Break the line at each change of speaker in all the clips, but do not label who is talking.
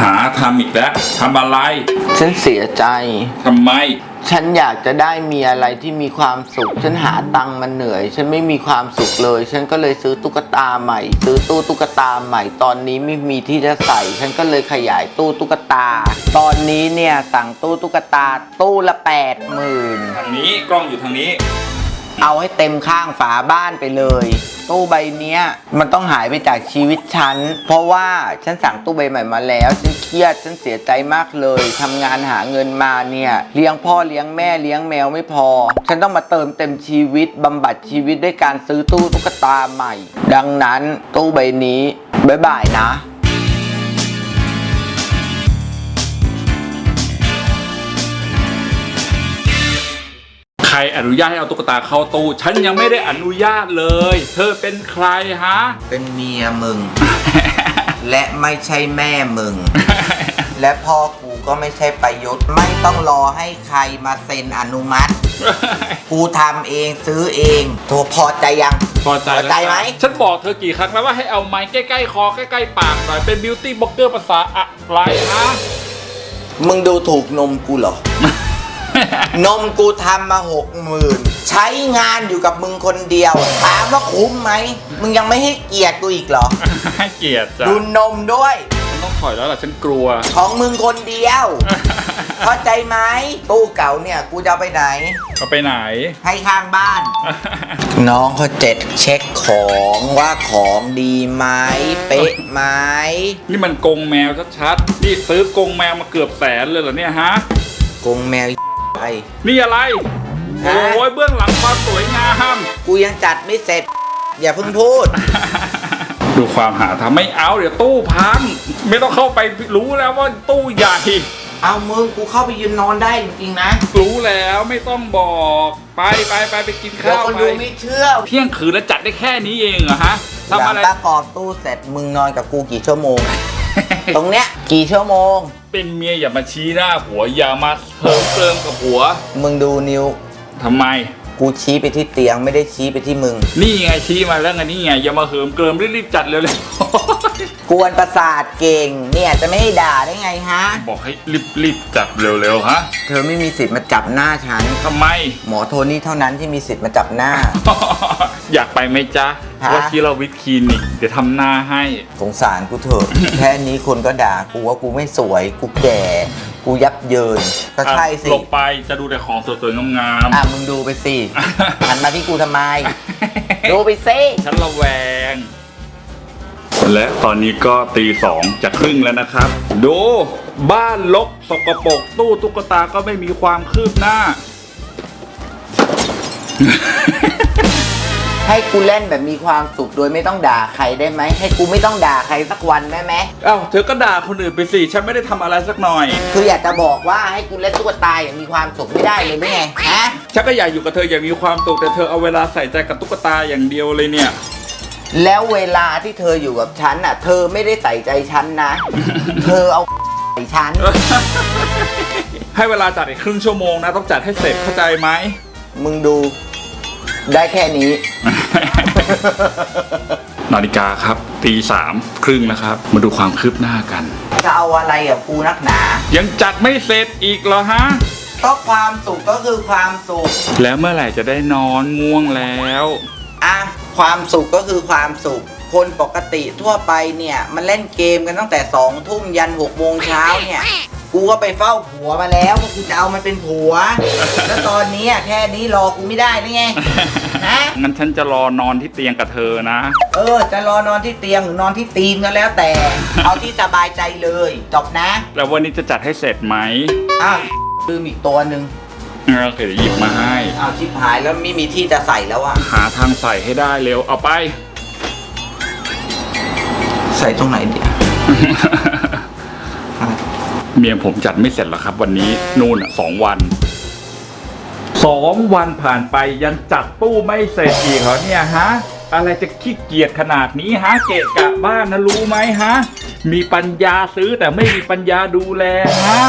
หาทำอีกแล้วทำอะไร
ฉันเสียใจ
ทำไม
ฉันอยากจะได้มีอะไรที่มีความสุข ฉันหาตังค์มันเหนื่อย ฉันไม่มีความสุขเลย ฉันก็เลยซื้อตุ๊กตาใหม่ ซื้อตู้ตุ๊กตาใหม่ ตอนนี้ไม่มีที่จะใส่ ฉันก็เลยขยายตู้ตุ๊กตา ตอนนี้เนี่ยสั่งตู้ตุ๊กตาตู้ละแปดหมื่น
ทางนี้กล้องอยู่ทางนี้
เอาให้เต็มข้างฝาบ้านไปเลย ตู้ใบเนี้ยมันต้องหายไปจากชีวิตฉัน เพราะว่าฉันสั่งตู้ใบใหม่มาแล้ว ฉันเครียด ฉันเสียใจมากเลยทำงานหาเงินมาเนี่ย เลี้ยงพ่อเลี้ยงแม่เลี้ยงแมวไม่พอ ฉันต้องมาเติมเต็มชีวิตบำบัดชีวิตด้วยการซื้อตู้ตุ๊กตาใหม่ ดังนั้นตู้ใบนี้บ๊ายบายนะ
รอนุญาตให้เอาตุ๊กตาเข้าตู้ ฉันยังไม่ได้อนุญาตเลย เธอเป็นใครฮะ
เป็นเมียมึง และไม่ใช่แม่มึง และพ่อกูก็ไม่ใช่ประยุทธ์ ไม่ต้องรอให้ใครมาเซ็นอนุมัติ กูทำเองซื้อเองโทรพอใจยัง
พอใจแล้ว
พอใจไหม
ฉันบอกเธอกี่ครั้งแล้วว่าให้เอาไม้ใกล้ๆคอใกล้ๆปากหน่อยเป็นบิวตี้บล็อกเกอร์ภาษาอะไรฮะ
มึงดูถูกนมกูเหรอ นมกูทำมาหกหมื่นใช้งานอยู่กับมึงคนเดียว ถามว่าคุ้มไหม มึงยังไม่ให้เกียรติกูอีกเหรอ
ให้เกียรติจ้ะ
ดูนมด้วย
ฉันต้องถอยแล้วล่ะฉันกลัว
ของมึงคนเดียว เข้าใจไหมตู้เก่าเนี่ย กูจะเอาไปไหน
เอาไปไหน
ให้ข้างบ้าน น้องเขาเจ็ดเช็คของว่าของดีไหมเป๊ะไหม
นี่มันกรงแมวชัดๆนี่ซื้อกรงแมวมาเกือบแสนเลยเหรอเนี่ยฮะ
กรงแมว ไป
นี่อะไร
ฮะ
โอ้ยเบื้องหลังความสวยงาม
กูยังจัดไม่เสร็จ อย่าเพิ่งพูด
ดูความหาทำไม่เอาเดี๋ยวตู้พัง ไม่ต้องเข้าไปรู้แล้วว่าตู้ใหญ่
เอามึงกูเข้าไปยืนนอนได้จริงๆนะ
รู้แล้วไม่ต้องบอก ไปไปไปไปกิน
เดี๋ยว
ข้าว
คน
ไป
ดูไม่เชื่อ
เที่ยงคืนแล้วจัดได้แค่นี้เองเหรอฮะ
หลั
ทำอะไร
ประกอบตู้เสร็จมึงนอนกับกูกี่ชั่วโมง ตรงเนี้ยกี่ชั่วโมง
เป็นเมียอย่ามาชี้หน้าผัวอย่ามาเพิ่มเติมกับผัว
มึงดูนิ้ว
ทำไม
กูชี้ไปที่เตียงไม่ได้ชี้ไปที่มึง
นี่ไงชี้มาแล้วไงนี่ไงอย่ามาเหิมเกริมรีบๆจัดเร็ว
กวนประสาทเก่ง เนี่ยจะไม่ให้ด่าได้ไงฮะ
ๆบอกให้รีบๆจัดเร็วๆฮะ
เธอไม่มีสิทธิ์มาจับหน้าฉัน
ทำไม
หมอโทนี่เท่านั้นที่มีสิทธิ์มาจับหน้า
อยากไปไหมจ๊ะ
ฮะ
ว่าที่เราวิทคลินิกเดี๋ยวทำหน้าให้
สงสารกูเถอะ แค่นี้คนก็ด่ากูว่ากูไม่สวย กูแก่ กูยับเยิน ก็ใช่สิ
หลบไปจะดูแต่ของสวยๆงาม
อะมึงดูไปสิหันมาที่กูทำไม ดูไปสิ
ๆฉันระแวง และตอนนี้ก็ตีสองจะครึ่งแล้วนะครับ ดูบ้านลกสกปรกตู้ตุ๊กตาก็ไม่มีความคืบหน้า
ให้กูเล่นแบบมีความสุขโดยไม่ต้องด่าใครได้ไหม ให้กูไม่ต้องด่าใครสักวันได้ไหม
เอ้าเธอก็ด่าคนอื่นไปสิฉันไม่ได้ทำอะไรสักหน่อย
คืออยากจะบอกว่าให้กูเล่นตุ๊กตาอย่างมีความสุขไม่ได้เลยหรือไง ฮะ
ฉันก็อยากอยู่กับเธออย่างมีความสุขแต่เธอเอาเวลาใส่ใจกับตุ๊กตาอย่างเดียวเลยเนี่ย
แล้วเวลาที่เธออยู่กับฉันอะ เธอไม่ได้ใส่ใจฉันนะ เธอเอาใส่ฉัน
ให้เวลาจัดอีกครึ่งชั่วโมงนะ ต้องจัดให้เสร็จเข้าใจไหม
มึงดู ได้แค่นี้
นาฬิกาครับตีสามครึ่งนะครับ มาดูความคืบหน้ากัน
จะเอาอะไรกับกูนักหนา
ยังจัดไม่เสร็จอีกเหรอฮะ
ก็ความสุขก็คือความสุข
แล้วเมื่อไหร่จะได้นอนง่วงแล้ว
อะ ความสุขก็คือความสุข คนปกติทั่วไปเนี่ย มันเล่นเกมกันตั้งแต่สองทุ่มยันหกโมงเช้าเนี่ย กูก็ไปเฝ้าผัวมาแล้วว่ากูจะเอามันเป็นผัว แล้วตอนนี้อะแค่นี้รอกูไม่ได้นี่ไง ฮะ
งั้นฉันจะรอนอนที่เตียงกับเธอนะ
เออ จะรอนอนที่เตียงหรือนอนที่ตีนก็แล้วแต่ เอาที่สบายใจเลยจบนะ
แล้ววันนี้จะจัดให้เสร็จไหม
อ้าวลืมอีกตัวหนึ่ง
โอเคเดี๋ยวหยิบมาให้
อ้าวชิบหายแล้วไม่มีที่จะใส่แล้วอะ
หาทางใส่ให้ได้เร็ว เอาไป
ใส่ตรงไหนเดี๋ยว
เมียผมจัดไม่เสร็จแล้วครับ วันนี้นู่นอะสองวันสองวันผ่านไปยังจัดตู้ไม่เสร็จอีกเหรอเนี่ยฮะอะไรจะขี้เกียจขนาดนี้ฮะเกะกะบ้านนะรู้ไหมฮะ มีปัญญาซื้อแต่ไม่มีปัญญาดูแลฮะ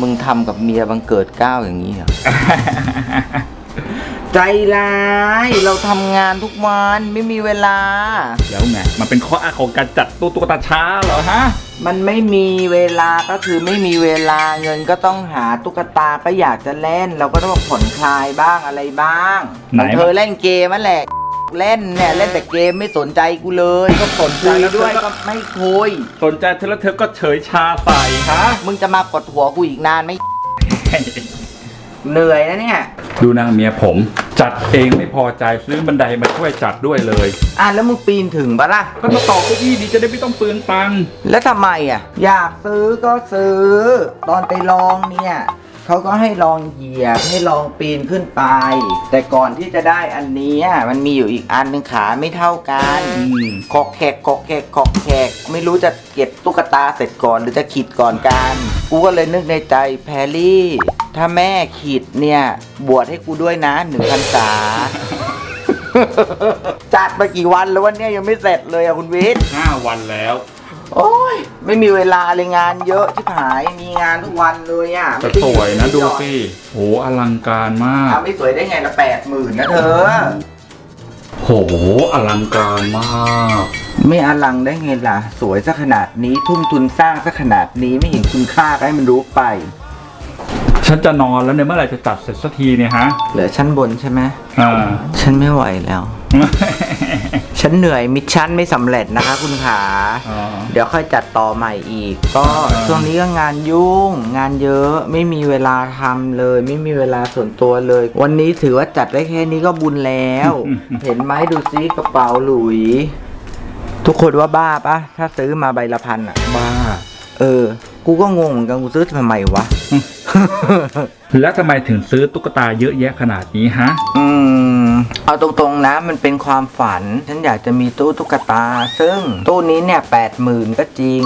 มึงทำกับเมียบังเกิดก้าวอย่างนี้เหรอ ใจร้าย เราทำงานทุกวันไม่มีเวลา
แล้วไง มันเป็นข้ออ้างของการจัดตู้ตุ๊กตาช้าเหรอฮะ
มันไม่มีเวลาก็คือไม่มีเวลาเงินก็ต้องหาตุ๊กตาก็อยากจะเล่น เราก็ต้องผ่อนคลายบ้างอะไรบ้าง
ไหน
เธอเล่นเกมนั่นแหละ เล่นเนี่ยเล่นแต่เกมไม่สนใจกูเลย
ก็สนใจ
คุย
แล้ว
ด้วย
เธอก็
ก็ไม่คุย
สนใจเธอแล้วเธอก็เฉยชาใส่ฮะ
มึงจะมากดหัวกูอีกนานไหม เหนื่อยนะเนี่ย
ดูนางเมียผม จัดเองไม่พอใจซื้อบันไดมาช่วยจัดด้วยเลย
อะแล้วมึงปีนถึงปะล่ะ
ก็มาต่อเก้าอี้ดีจะได้ไม่ต้องเปลืองตังค์
แล้วทำไมอะ อยากซื้อก็ซื้อ ตอนไปลองเนี่ยเขาก็ให้ลองเหยียบให้ลองปีนขึ้นไป แต่ก่อนที่จะได้อันเนี้ยมันมีอยู่อีกอันหนึ่งขาไม่เท่ากัน
อืม
กอกแขกกอกแขกกอกแขก ไม่รู้จะเก็บตุ๊กตาเสร็จก่อนหรือจะขีดก่อนกัน กูก็เลยนึกในใจแพรรี่ ถ้าแม่ขีดเนี่ย บวชให้กูด้วยนะหนึ่งพรรษา จัดมากี่วันแล้ววันเนี้ยยังไม่เสร็จเลยอะคุณวิทย์
ห้าวันแล้ว
โอ้ย ไม่มีเวลาเลยงานเยอะที่หายมีงานทุกวันเลยอะ
แต่สวยนะดูสิโหอลังการมาก
ทำไม่สวยได้ไงละแปดหมื่นนะเธอ
โหอลังการมาก
ไม่อลังได้ไงล่ะ สวยซะขนาดนี้ทุ่มทุนสร้างซะขนาดนี้ไม่เห็นคุณค่าก็ให้มันรู้ไป
ฉันจะนอนแล้วเนี่ยเมื่อไหร่จะจัดเสร็จสักทีเนี่ยฮะ
เหลือชั้นบนใช่ไหม
อ่า
ฉันไม่ไหวแล้ว ฉันเหนื่อยมิชชั่นไม่สำเร็จนะคะ คุณขา
อ๋อ
เดี๋ยวค่อยจัดต่อใหม่อีก ก็
อ่า
ช่วงนี้ก็งานยุ่ง งานเยอะไม่มีเวลาทำเลย ไม่มีเวลาส่วนตัวเลย วันนี้ถือว่าจัดได้แค่นี้ก็บุญแล้ว เห็นไหมดูซิกระเป๋าหลุย ทุกคนว่าบ้าปะถ้าซื้อมาใบละพันอะ
บ้า
เออ กูก็งงเหมือนกันกูซื้อทำไมวะ
แล้วทำไมถึงซื้อตุ๊กตาเยอะแยะขนาดนี้ฮะ
อืม เอาตรงๆนะมันเป็นความฝัน ฉันอยากจะมีตู้ตุ๊กตา ซึ่งตู้นี้เนี่ยแปดหมื่นก็จริง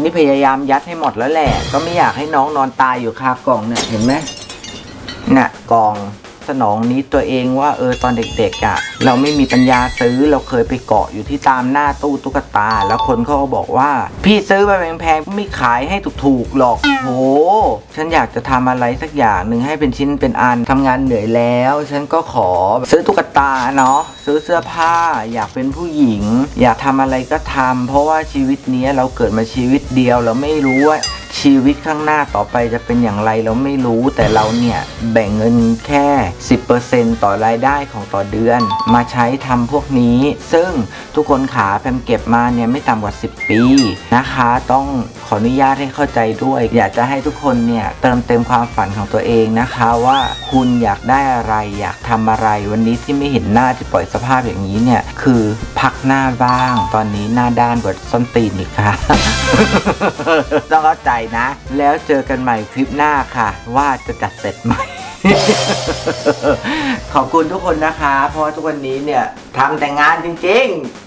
นี่พยายามยัดให้หมดแล้วแหละ ก็ไม่อยากให้น้องนอนตายอยู่คากล่องเนี่ยเห็นไหมน่ะกล่อง สนองนี้ตัวเองว่าเออตอนเด็กๆอะ่ะเราไม่มีปัญญาซื้อเราเคยไปเกาะอยู่ที่ตามหน้าตู้ตุ๊กตา แล้วคนเขาก็บอกว่า พี่ซื้อมาแพงๆไม่ขายให้ถูกๆหรอกโหฉันอยากจะทำอะไรสักอย่างหนึ่งให้เป็นชิ้นเป็นอันทำงานเหนื่อยแล้ว ฉันก็ขอซื้อตุ๊กตาเนาะซื้อเสื้อผ้า อยากเป็นผู้หญิง อยากทำอะไรก็ทำเพราะว่าชีวิตนี้เราเกิดมาชีวิตเดียวเราไม่รู้ว่า ชีวิตข้างหน้าต่อไปจะเป็นอย่างไรเราไม่รู้ แต่เราเนี่ยแบ่งเงินแค่ 10%ต่อรายได้ของต่อเดือน มาใช้ทำพวกนี้ ซึ่งทุกคนขาแพมเก็บมาเนี่ยไม่ต่ำกว่า 10 ปีนะคะ ต้องขออนุญาตให้เข้าใจด้วย อยากจะให้ทุกคนเนี่ยเติมเต็มความฝันของตัวเองนะคะว่าคุณอยากได้อะไรอยากทำอะไรวันนี้ที่ไม่เห็นหน้าที่ปล่อยสภาพอย่างนี้เนี่ยคือพักหน้าบ้าง ตอนนี้หน้าด้านกว่าส้นตีนอีกค่ะต้องเข้าใจนะ แล้วเจอกันใหม่คลิปหน้าค่ะ ว่าจะจัดเสร็จไหมขอบคุณทุกคนนะคะ เพราะว่าทุกวันนี้เนี่ยทำแต่งานจริง ๆ